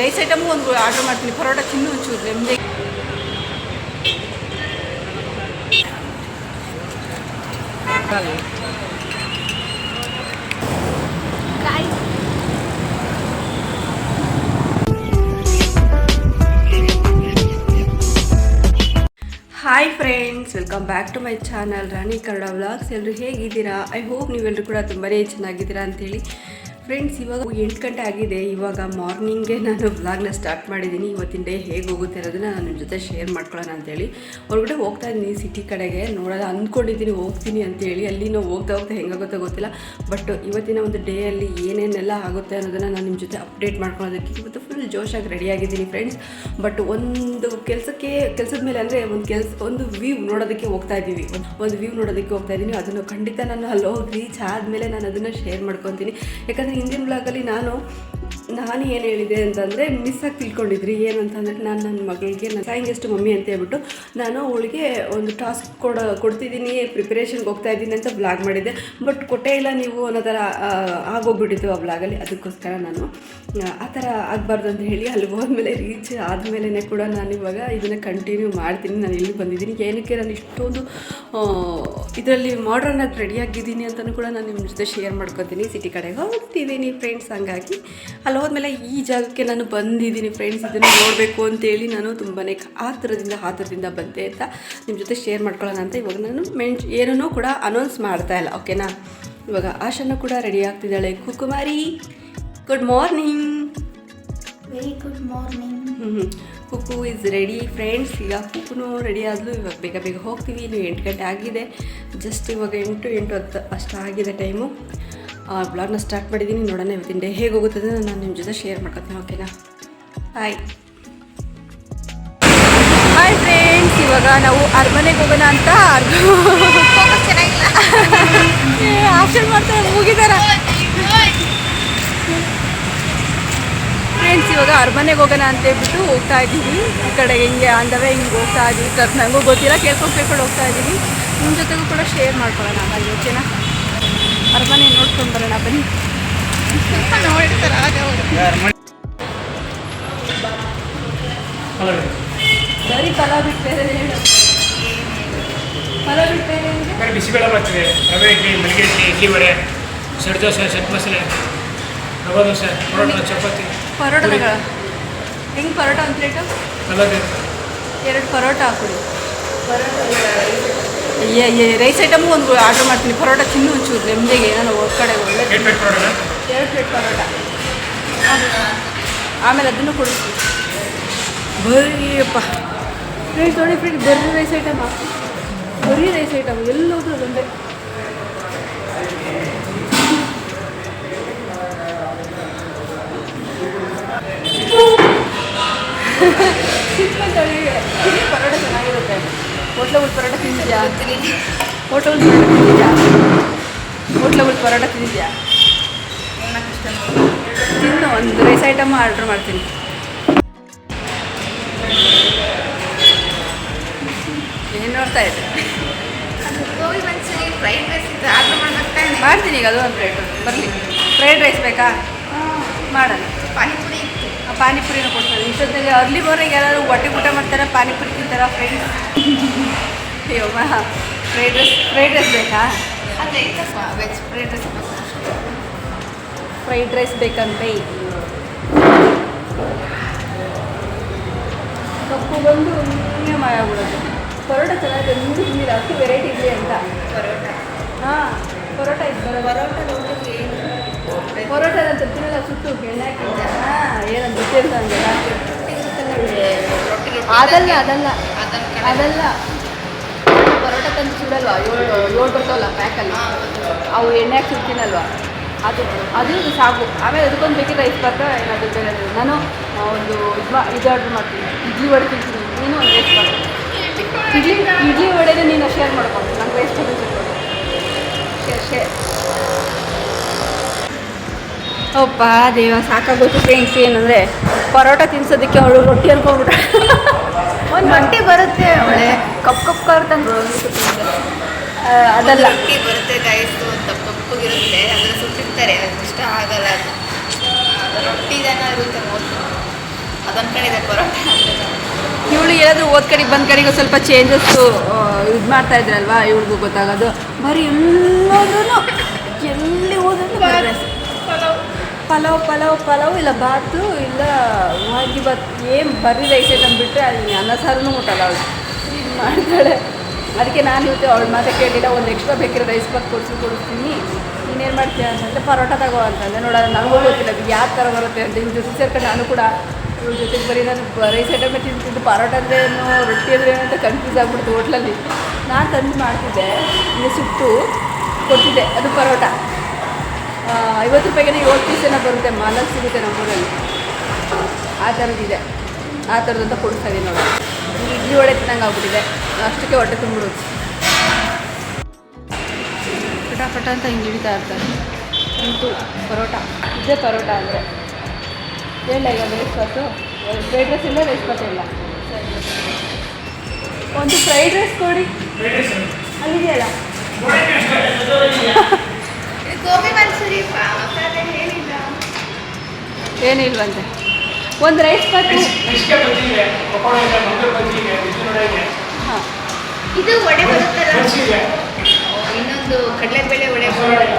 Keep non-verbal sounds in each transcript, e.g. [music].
Rice ಐಟಮ್ಗೂ ಒಂದು order ಮಾಡ್ತೀನಿ. ಪರೋಟ ತಿನ್ನು ಒಂಚೂರು, ನೆಮ್ಮದಿ. Hi friends welcome back to my channel Rani Kannada vlogs ಎಲ್ಲರೂ ಹೇಗಿದ್ದೀರಾ? ಐ ಹೋಪ್ ನೀವೆಲ್ಲರೂ ಕೂಡ ತುಂಬಾ ಚೆನ್ನಾಗಿದ್ದೀರಾ ಅಂತೇಳಿ ಫ್ರೆಂಡ್ಸ್ ಇವಾಗ ಎಂಟು ಗಂಟೆ ಆಗಿದೆ. ಇವಾಗ ಮಾರ್ನಿಂಗೇ ನಾನು ಬ್ಲಾಗ್ನ ಸ್ಟಾರ್ಟ್ ಮಾಡಿದ್ದೀನಿ. ಇವತ್ತಿನ ಡೇ ಹೇಗೆ ಹೋಗುತ್ತೆ ಅನ್ನೋದನ್ನ ನಾನು ನಿಮ್ಮ ಜೊತೆ ಶೇರ್ ಮಾಡ್ಕೊಳ್ಳೋಣ ಅಂತೇಳಿ. ಹೊರಗಡೆ ಹೋಗ್ತಾ ಇದ್ದೀನಿ ಸಿಟಿ ಕಡೆಗೆ. ನೋಡೋಣ ಅಂದ್ಕೊಂಡಿದ್ದೀನಿ ಹೋಗ್ತೀನಿ ಅಂತೇಳಿ. ಅಲ್ಲಿನೂ ಹೋಗ್ತಾ ಹೋಗ್ತಾ ಹೆಂಗಾಗುತ್ತೋ ಗೊತ್ತಿಲ್ಲ. ಬಟ್ ಇವತ್ತಿನ ಒಂದು ಡೇಯಲ್ಲಿ ಏನೇನೆಲ್ಲ ಆಗುತ್ತೆ ಅನ್ನೋದನ್ನು ನಾನು ನಿಮ್ಮ ಜೊತೆ ಅಪ್ಡೇಟ್ ಮಾಡ್ಕೊಳ್ಳೋದಕ್ಕೆ ಇವತ್ತು ಫುಲ್ ಜೋಶಾಗಿ ರೆಡಿಯಾಗಿದ್ದೀನಿ ಫ್ರೆಂಡ್ಸ್ ಬಟ್ ಒಂದು ಕೆಲಸಕ್ಕೆ, ಕೆಲಸದ ಮೇಲೆ ಅಂದರೆ ಒಂದು ಕೆಲಸ, ಒಂದು ವ್ಯೂ ನೋಡೋದಕ್ಕೆ ಹೋಗ್ತಾ ಇದ್ದೀವಿ. ಒಂದು ಒಂದು ವ್ಯೂ ನೋಡೋದಕ್ಕೆ ಹೋಗ್ತಾ ಇದ್ದೀನಿ. ಅದನ್ನು ಖಂಡಿತ ನಾನು ಅಲ್ಲಿ ಹೋಗಿ ರೀಚ್ ಆದಮೇಲೆ ನಾನು ಅದನ್ನು ಶೇರ್ ಮಾಡ್ಕೊತೀನಿ. ಯಾಕಂದರೆ ಹಿಂದಿನ ಬ್ಲಾಗಲ್ಲಿ ನಾನು ನಾನು ಏನು ಹೇಳಿದೆ ಅಂತಂದರೆ ಮಿಸ್ ಆಗಿ ತಿಳ್ಕೊಂಡಿದ್ರಿ ಏನಂತಂದರೆ ನಾನು ನನ್ನ ಮಗಳಿಗೆ ನನ್ನ ಸಾಯಿಂಗ್ ಎಷ್ಟು ಮಮ್ಮಿ ಅಂತ ಹೇಳ್ಬಿಟ್ಟು ನಾನು ಅವಳಿಗೆ ಒಂದು ಟಾಸ್ಕ್ ಕೊಡ ಕೊಡ್ತಿದ್ದೀನಿ ಪ್ರಿಪ್ರೇಷನ್ಗೆ ಹೋಗ್ತಾ ಇದ್ದೀನಿ ಅಂತ ಬ್ಲಾಗ್ ಮಾಡಿದ್ದೆ. ಬಟ್ ಕೊಟ್ಟೇ ಇಲ್ಲ ನೀವು ಅನ್ನೋ ಥರ ಆಗೋಗ್ಬಿಟ್ಟಿತ್ತು ಆ ಬ್ಲಾಗಲ್ಲಿ ಅದಕ್ಕೋಸ್ಕರ ನಾನು ಆ, ಥರ ಆಗಬಾರ್ದು ಅಂತ ಹೇಳಿ ಅಲ್ಲಿ ಹೋದ್ಮೇಲೆ ರೀಚ್ ಆದಮೇಲೆ ಕೂಡ ನಾನು ಇವಾಗ ಇದನ್ನು ಕಂಟಿನ್ಯೂ ಮಾಡ್ತೀನಿ. ನಾನು ಇಲ್ಲಿ ಬಂದಿದ್ದೀನಿ. ಏನಕ್ಕೆ ನಾನು ಇಷ್ಟೊಂದು ಇದರಲ್ಲಿ ಮಾಡ್ರನ್ ಆಗಿ ರೆಡಿಯಾಗಿದ್ದೀನಿ ಅಂತಲೂ ಕೂಡ ನಾನು ನಿಮ್ಮ ಜೊತೆ ಶೇರ್ ಮಾಡ್ಕೊತೀನಿ. ಸಿಟಿ ಕಡೆಗೆ ಹೋಗ್ತಿದ್ದೀನಿ ಫ್ರೆಂಡ್ಸ್ ಹಂಗಾಗಿ. ಅಲ್ಲಿ ಹೋದ್ಮೇಲೆ ಈ ಜಾಗಕ್ಕೆ ನಾನು ಬಂದಿದ್ದೀನಿ ಫ್ರೆಂಡ್ಸ್ ಇದನ್ನು ನೋಡಬೇಕು ಅಂತೇಳಿ ನಾನು ತುಂಬಾ ಥರದಿಂದ ಆ ಥರದಿಂದ ಬಂದೆ ಅಂತ ನಿಮ್ಮ ಜೊತೆ ಶೇರ್ ಮಾಡ್ಕೊಳ್ಳೋಣ ಅಂತ ಇವಾಗ ನಾನು ಮೆಣ್ ಏನನ್ನೂ ಕೂಡ ಅನೌನ್ಸ್ ಮಾಡ್ತಾ ಇಲ್ಲ ಓಕೆನಾ ಇವಾಗ ಆಶಾನು ಕೂಡ ರೆಡಿ ಆಗ್ತಿದ್ದಾಳೆ. ಕುಕುಮಾರಿ good morning very good morning ಹ್ಞೂ ಕುಕ್ಕು ಇಸ್ ರೆಡಿ ಫ್ರೆಂಡ್ಸ್ ಈಗ ಕುಕ್ಕುನು ರೆಡಿ ಆದಲು. ಇವಾಗ ಬೇಗ ಬೇಗ ಹೋಗ್ತೀವಿ. ಇನ್ನು ಎಂಟು ಗಂಟೆ ಆಗಿದೆ. ಜಸ್ಟ್ ಇವಾಗ ಎಂಟು ಎಂಟು ಹತ್ತು ಅಷ್ಟು ಆಗಿದೆ ಟೈಮು ಬ್ಲಾಗ್ನ ಸ್ಟಾರ್ಟ್ ಮಾಡಿದ್ದೀನಿ ನೋಡೋಣ ಇವತ್ತಿನ ಡೇ ಹೇಗೆ ಹೋಗುತ್ತದೆ ನಾನು ನಿಮ್ಮ ಜೊತೆ ಶೇರ್ ಮಾಡ್ಕೊತೀನಿ ಓಕೆನಾ ಹಾಯ್ ಹಾಯ್ ಫ್ರೆಂಡ್ಸ್ ಇವಾಗ ನಾವು ಅರಮನೆಗೆ ಹೋಗೋಣ ಅಂತ. ಚೆನ್ನಾಗಿಲ್ಲ. ಆಪ್ಷನ್ ಮಾಡ್ತಾರೆ ಹೋಗಿದ್ದಾರೆ ಫ್ರೆಂಡ್ಸ್ ಇವಾಗ ಅರಮನೆಗೆ ಹೋಗೋಣ ಅಂತ ಹೇಳ್ಬಿಟ್ಟು ಹೋಗ್ತಾ ಇದ್ದೀವಿ. ಈ ಕಡೆ ಹಿಂಗೆ ಅಂದವೇ ಹಿಂಗೆ ಹೋಗ್ತಾ ಇದ್ದೀವಿ. ಸರ್ ನನಗೂ ಗೊತ್ತಿಲ್ಲ ಕೇಳ್ಕೊಂಡು ಕೇಳ್ಕೊಂಡು ಹೋಗ್ತಾ ಇದ್ದೀವಿ. ನಿಮ್ಮ ಜೊತೆಗೂ ಕೂಡ ಶೇರ್ ಮಾಡ್ಕೊಳ್ಳೋಣ ಅಲ್ಲಿ ಓಕೆನಾ ಅರಮನೆ ನೋಡ್ಕೊಂಡು ಬರೋಣ ಬನ್ನಿ. ಬರೀ ಪಲಾವ್ ಬಿಟ್ಟು ಬೇರೆ ಹೇಳು ಪಲಾವ್ ಬಿಟ್ಟು ಬೇರೆ ಏನಿದೆ? ಬರೀ ಬಿಸಿಬೇಳೆ ಬರ್ತದೆ ರವೆ ಇಡ್ಲಿ ಮಲ್ಲಿಗೆ ಇಡ್ಲಿ ಇಡ್ಲಿ ವಡೆ ಸೆಟ್ ದೋಸೆ ಸೆಟ್ ಮಸಾಲೆ ರವೆ ದೋಸೆ ಪರೋಟ ಚಪಾತಿ ಪರೋಟಗಳ. ಹೆಂಗೆ ಪರೋಟ ಒಂದು ಪ್ಲೇಟು? ಎರಡು ಪರೋಟ ಹಾಕೊಡಿ ರೈಸ್ ಐಟಮು ಒಂದು ಆರ್ಡರ್ ಮಾಡ್ತೀನಿ. ಪರೋಟ ತಿನ್ನು ಒಂಚೂರು. ನೆಮ್ಮದಿಗೆ ಏನೋ ಕಡೆ ಒಳ್ಳೆ ಎರಡು ಪ್ಲೇಟ್ ಪರೋಟ. ಆಮೇಲೆ ಅದನ್ನು ಕೊಡಿಸ್ತೀನಿ. ಬರೀಯಪ್ಪ ಫ್ರೆಂಡ್ಸ್ ನೋಡಿ ಫ್ರೆಂಡ್ ಬರೀ ರೈಸ್ ಐಟಮ್ ಬರೀ ರೈಸ್ ಐಟಮ್ ಎಲ್ಲೋದ್ರೂ ಪರೋಟ ಚೆನ್ನಾಗಿರುತ್ತೆ [laughs] ಹೋಟ್ಲ ಊಟ ಪರೋಟ ತಿಂದಿದ್ಯಾ ಹೋಟೆಲ್ ಪರೋಟ ತಿಂದಿದ್ಯಾ ಹೋಟ್ಲ ಊಟ ಪರೋಟ ತಿಂದಿದ್ಯಾ ತಿನ್ನು ಒಂದು ರೈಸ್ ಐಟಮ್ ಆರ್ಡ್ರ್ ಮಾಡ್ತೀನಿ. ಏನು ನೋಡ್ತಾ ಇದ್ದೆ? ಮಾಡ್ತೀನಿ ಈಗ ಅದು ಒಂದು ಪ್ಲೇಟ್ ಬರಲಿ. ಫ್ರೈಡ್ ರೈಸ್ ಬೇಕಾ? ಮಾಡೋಣ. ಪಾನಿಪುರಿ. ಪಾನಿಪುರಿನ ಕೊಡ್ತಾರೆ. ಇಷ್ಟೊತ್ತಲ್ಲಿ ಅರ್ಲಿ ಮಾರ್ನಿಂಗ್ ಯಾರು ಹೊಟ್ಟೆ ಊಟ ಮಾಡ್ತಾರೆ ಪಾನಿಪುರಿ ತಿಂತಾರ ಫ್ರೆಂಡ್ಸ್ ಅಯ್ಯೋ ಫ್ರೈಡ್ ರೈಸ್ ಫ್ರೈಡ್ ರೈಸ್ ಬೇಕಾ? ಅದೇ veg fried rice fried rice ಬೇಕಂತೆ. ಕಪ್ಪು ಬಂದು ಹಿಂಗೆ ಮಾಡ್ಬಿಡೋದು ಪರೋಟ ಚೆನ್ನಾಗಿದೆ ಮುಂದೆ ತಿಂದಿಲ್ಲ ಅಷ್ಟು ವೆರೈಟಿ ಇದೆ ಅಂತ? ಪರೋಟ. ಹಾಂ ಪರೋಟ ಇತ್ತು ಪರೋಟ ಪರೋಟ ಅಂತ ತಿನ್ನಲ್ಲ ಸುಟ್ಟು ಏನಂತ ಗೊತ್ತಿಲ್ಲ ಅದಲ್ಲ ಅದಲ್ಲ. ಅದಲ್ಲ. ಪರೋಟ ತಂದು ಸುಡಲ್ವಾ? ಏಳು ಏಳು ಬರ್ತಾವಲ್ಲ ಪ್ಯಾಕಲ್ಲಿ ಅವು ಎಣ್ಣೆ ಹಾಕಿ ಸುಡ್ತೀನಲ್ವ? ಅದು ಅದು ಸಾಕು. ಆಮೇಲೆ ಅದಕ್ಕೊಂದು ಬೇಕಿದ್ರೆ ರೈಸ್ ಬರ್ತಾ ಏನಾದರೂ ಬೇರೆ ನಾನು ಒಂದು ಇದು ಆರ್ಡ್ರ್ ಮಾಡ್ತೀನಿ. ಇಡ್ಲಿ ವಡೆ ತಿಂತೀನಿ. ನೀನು ಒಂದು ರೈಸ್ ಬರ್ತೀನಿ ಇಡ್ಲಿ ಇಡ್ಲಿ ವಡೆನ ನೀನು ಶೇರ್ ಮಾಡ್ಕೊಂಡು ನಂಗೆ ರೈಸ್ ಶೇರ್ ಶೇರ್ ಅಪ್ಪ ದೇವ ಸಾಕಾಗುತ್ತೆ ಫ್ರೆಂಡ್ಸ್ ಏನಂದರೆ ಪರೋಟ ತಿನ್ಸೋದಕ್ಕೆ ಅವಳು ರೊಟ್ಟಿ ಅನ್ಕೊಂಡ್ಬಿಟ್ಟ. ಒಂದು ರೊಟ್ಟಿ ಬರುತ್ತೆ ಅವಳೆ. ಕಪ್ ಕಪ್ ಕರ್ತಂದು ಅದೆಲ್ಲ. ರೊಟ್ಟಿ ಬರುತ್ತೆ ಗೈಸು ಕಪ್ಪು ದಪ್ಪಗಿರುತ್ತೆ ಅದನ್ನ ಸುಟ್ಟಿರ್ತಾರೆ ಅದು ಇಷ್ಟ ಆಗಲ್ಲ ಅದು. ಅದು ರೊಟ್ಟಿ ಜನ ಇರುತ್ತೆ ಅದೊಂದು ಕಡೆ ಇದೆ ಪರೋಟ ಇವಳು ಏನಾದರೂ ಓದ್ ಕಡೆಗೆ ಬಂದ ಕಡೆಗೆ ಸ್ವಲ್ಪ ಚೇಂಜಸ್ಸು ಇದು ಮಾಡ್ತಾ ಇದ್ರಲ್ವಾ? ಇವ್ಳಿಗೂ ಗೊತ್ತಾಗೋದು. ಬರೀ ಎಲ್ಲೋದ್ರೂ ಎಲ್ಲಿ ಹೋದ್ರೂ ಪಲಾವ್ ಪಲಾವ್ ಪಲಾವ್, ಇಲ್ಲ ಬಾತು, ಇಲ್ಲ ವಾಗಿ ಬಾತ್ ಏನು ಬರೀ ರೈಸ್ ಐಟಮ್ ಬಿಟ್ಟರೆ ಅಲ್ಲಿ ಅನ್ನ ಸಾರನೂ ಮುಟ್ಟಲ್ಲ ಅವಳು. ಮಾಡ್ತಾಳೆ? ಅದಕ್ಕೆ ನಾನು ಇವತ್ತು ಅವಳು ಮಾತ್ರ ಕೇಳಿಲ್ಲ, ಒಂದು ಎಕ್ಸ್ಟ್ರಾ ಬೇಕಿರೋ ರೈಸ್ ಬಾತ್ ಕೊಡಿಸಿ, ಕೊಡಿಸ್ತೀನಿ. ನೀನೇನು ಮಾಡ್ತೀಯ ಅಂತಂದರೆ ಪರೋಟ ತಗೋ ಅಂತಂದರೆ ನೋಡೋಣ ನನಗೂ ಗೊತ್ತಿಲ್ಲ ಅದು ಯಾವ ಥರ ಬರುತ್ತೆ ಅಂತ. ಇವ್ರ ಜೊತೆ ಸೇರ್ಕೊಂಡು ನಾನು ಕೂಡ ಇವ್ರ ಜೊತೆಗೆ ಬರೀ ನಾನು ರೈಸ್ ಐಟಮೇ ತಿಂತಿದ್ದು ಪರೋಟ ಅಂದರೆ ಏನು ರೊಟ್ಟಿ ಅಂದರೆ ಏನು ಅಂತ ಕನ್ಫ್ಯೂಸ್ ಆಗ್ಬಿಡ್ತು ಹೋಟ್ಲಲ್ಲಿ ನಾನು ತಂದು ಮಾಡ್ತಿದ್ದೆ ಸುಟ್ಟು ಕೊಟ್ಟಿದ್ದೆ ಅದು ಪರೋಟ. ಐವತ್ತು ರೂಪಾಯಿಗೆ ಏಳು ಪೀಸ್ ಏನೋ ಬರುತ್ತೆ ಮಾಲಲ್ಲಿ ಸಿಗುತ್ತೆ ನಮ್ಮೂರಲ್ಲಿ. ಆ ಥರದ್ದಿದೆ ಆ ಥರದಂತ ಕೊಡಿಸ್ತಾ ಇದೀನಿ ನೋಡಿ. ಇಡ್ಲಿ ಒಳ್ಳೆ ತಿನ್ನಂಗೆ ಆಗ್ಬಿಟ್ಟಿದೆ. ಅಷ್ಟಕ್ಕೆ ಹೊಟ್ಟೆ ತುಂಬಿಡೋದು ಪಟಾಪಟ ಅಂತ ಹಿಂಗೆ ಹಿಡಿತಾ ಇರ್ತಾರೆ. ಇಂಟು ಪರೋಟ. ಇದೇ ಪರೋಟ ಅಂದರೆ. ಹೇಳ ಈಗ ವೇಸ್ಟ್ ಬಾತು ಫ್ರೈಡ್ ರೈಸ್ ಇಲ್ಲ ವೇಸ್ಟ್ ಬಾತು ಇಲ್ಲ. ಒಂದು ಫ್ರೈಡ್ ರೈಸ್ ಕೊಡಿ. ಅಲ್ಲಿದೆಯಲ್ಲ ಇದು ಗೋಬಿ ಮಂಚೂರಿ ಮಸಾಲೆ ಏನಿಲ್ಲ ಏನಿಲ್ವಂತೆ? ಒಂದು ರೈಸ್ ಬಾತು ಹಾಂ. ಇದು ವಡೆ ಬರುತ್ತಲ್ಲ? ಇನ್ನೊಂದು ಕಡಲೆಬೇಳೆ ಇದೆ.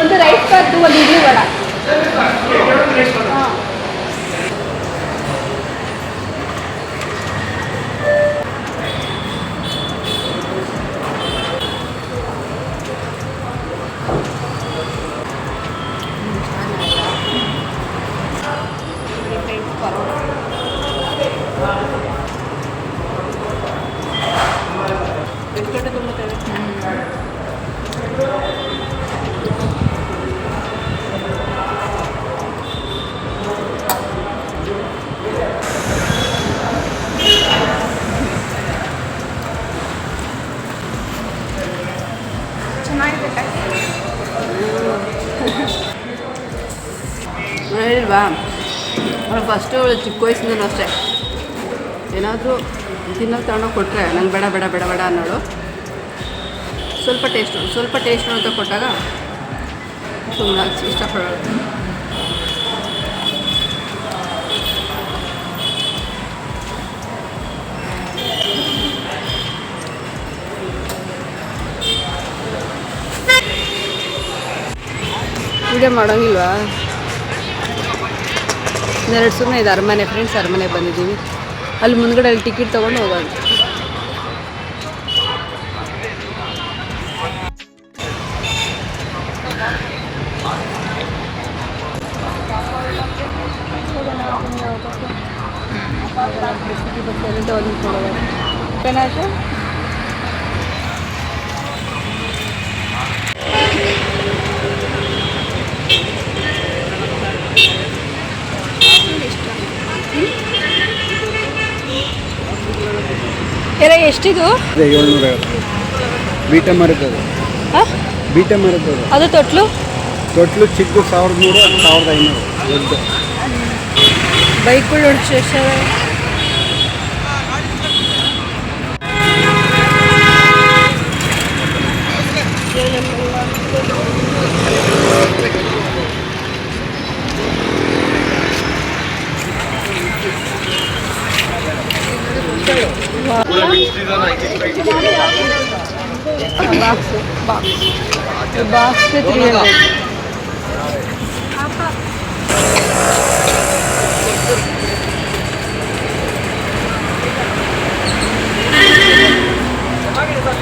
ಒಂದು ರೈಸ್ ಬಾತು ಒಂದು ಇಡ್ಲಿ ವಡ. ಅವಳು ಫಸ್ಟು ಚಿಕ್ಕ ವಯಸ್ಸಿಂದಲೂ ಅಷ್ಟೇ. ಏನಾದರೂ ತಿನ್ನೋದು ತಗೊಂಡೋಗಿ ಕೊಟ್ಟರೆ ನಂಗೆ ಬೇಡ ಬೇಡ ಬೇಡ ಬೇಡ ಅನ್ನೋಳು. ಸ್ವಲ್ಪ ಟೇಸ್ಟ್ ಸ್ವಲ್ಪ ಟೇಸ್ಟ್ ಅಂತ ಕೊಟ್ಟಾಗ ಸುಮ್ಮನೆ ಇಷ್ಟಪಡೋಳು. ವಿಡಿಯೋ ಮಾಡೋಂಗಿಲ್ವಾ? ಇನ್ನೆರಡು ಸುಮ್ಮನೆ ಇದು ಅರಮನೆ ಫ್ರೆಂಡ್ಸ್ ಅರಮನೆ ಬಂದಿದ್ದೀವಿ ಅಲ್ಲಿ ಮುಂದ್ಗಡೆ ಅಲ್ಲಿ ಟಿಕೆಟ್ ತೊಗೊಂಡು ಹೋಗೋದು ಎರ ಎಷ್ಟಿದು ಅದೇ ಏಳ್ನೂರ ಐವತ್ತು ಬೀಟಮ್ ಇರ್ತದೆ ಹಾಂ ಬೀಟಮ್ ಇರ್ತದೆ ಅದು ತೊಟ್ಲು ತೊಟ್ಲು ಚಿಕ್ಕ ಸಾವಿರದ ನೂರು ಸಾವಿರದ ಐನೂರು ದೊಡ್ಡ ಬೈಕ್ಗಳು ನೋಡಿ ಎಷ್ಟು ಬಾಕ್ಸ್ ಬಾಕ್ಸ್ ಬಾಕ್ಸ್ಗೆ ತ್ರೀ ಹಂಡ್ರೆಡ್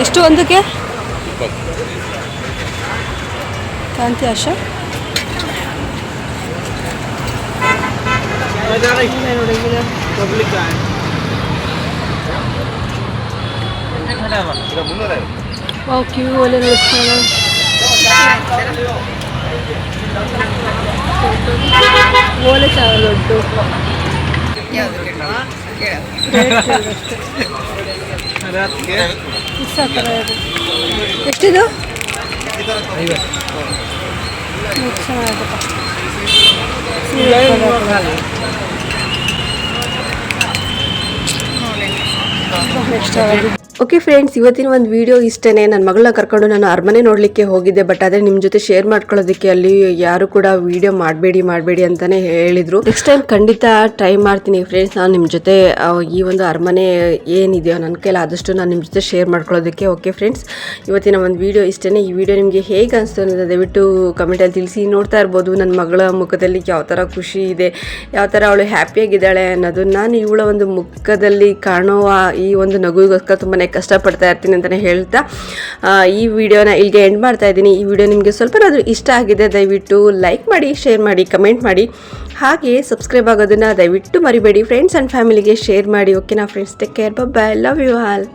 ಎಷ್ಟು ಒಂದಕ್ಕೆ ಕಾಂತಿ ಆಶಾ ವಾವ್ ಕ್ಯೂ ಒಲೆ ನಡೆಸ್ತಾಳೆ ಓಲೆ ಚಾವಲ್ ದೊಡ್ಡು ಯಾವುದು ಕೇಳು ರೇಟ್ ಕೇಳಿದಷ್ಟೇ ಇಷ್ಟ ಆ ಥರ ಇದೆ ಎಷ್ಟಿದು ಇದು ಚೆನ್ನಾಗಿದೆಪ್ಪ ನೆಕ್ಸ್ಟ್ ಓಕೆ ಫ್ರೆಂಡ್ಸ್ ಇವತ್ತಿನ ಒಂದು ವಿಡಿಯೋ ಇಷ್ಟೇ ನನ್ನ ಮಗಳನ್ನ ಕರ್ಕೊಂಡು ನಾನು ಅರಮನೆ ನೋಡಲಿಕ್ಕೆ ಹೋಗಿದ್ದೆ ಬಟ್ ಆದರೆ ನಿಮ್ಮ ಜೊತೆ ಶೇರ್ ಮಾಡ್ಕೊಳ್ಳೋದಕ್ಕೆ ಅಲ್ಲಿ ಯಾರು ಕೂಡ ವಿಡಿಯೋ ಮಾಡಬೇಡಿ ಮಾಡಬೇಡಿ ಅಂತಲೇ ಹೇಳಿದರು. ನೆಕ್ಸ್ಟ್ ಟೈಮ್ ಖಂಡಿತ ಟ್ರೈ ಮಾಡ್ತೀನಿ ಫ್ರೆಂಡ್ಸ್ ನಾನು ನಿಮ್ಮ ಜೊತೆ ಈ ಒಂದು ಅರಮನೆ ಏನಿದೆಯೋ ನನ್ನ ಕೈಲಿ ಆದಷ್ಟು ನಾನು ನಿಮ್ಮ ಜೊತೆ ಶೇರ್ ಮಾಡ್ಕೊಳ್ಳೋದಕ್ಕೆ ಓಕೆ ಫ್ರೆಂಡ್ಸ್ ಇವತ್ತಿನ ಒಂದು ವಿಡಿಯೋ ಇಷ್ಟೇ ಈ ವಿಡಿಯೋ ನಿಮಗೆ ಹೇಗೆ ಅನಿಸ್ತು ಅನ್ನೋದು ದಯವಿಟ್ಟು ಕಮೆಂಟಲ್ಲಿ ತಿಳಿಸಿ. ನೋಡ್ತಾ ಇರ್ಬೋದು ನನ್ನ ಮಗಳ ಮುಖದಲ್ಲಿ ಯಾವ ಥರ ಖುಷಿ ಇದೆ, ಯಾವ ಥರ ಅವಳು ಹ್ಯಾಪಿಯಾಗಿದ್ದಾಳೆ ಅನ್ನೋದು. ನಾನು ಇವಳ ಒಂದು ಮುಖದಲ್ಲಿ ಕಾಣುವ ಈ ಒಂದು ನಗುವಿಗೋಸ್ಕರ ತುಂಬಾ ಕಷ್ಟಪಡ್ತಾ ಇರ್ತೀನಿ ಅಂತಲೇ ಹೇಳ್ತಾ ಈ ವಿಡಿಯೋನ ಇಲ್ಲಿಗೆ ಎಂಡ್ ಮಾಡ್ತಾ ಇದ್ದೀನಿ. ಈ ವಿಡಿಯೋ ನಿಮಗೆ ಸ್ವಲ್ಪನಾದರೂ ಇಷ್ಟ ಆಗಿದೆ, ದಯವಿಟ್ಟು ಲೈಕ್ ಮಾಡಿ ಶೇರ್ ಮಾಡಿ ಕಮೆಂಟ್ ಮಾಡಿ. ಹಾಗೆ ಸಬ್ಸ್ಕ್ರೈಬ್ ಆಗೋದನ್ನು ದಯವಿಟ್ಟು ಮರಿಬೇಡಿ. ಫ್ರೆಂಡ್ಸ್ ಆ್ಯಂಡ್ ಫ್ಯಾಮಿಲಿಗೆ ಶೇರ್ ಮಾಡಿ. ಓಕೆನಾ friends take care bye love you all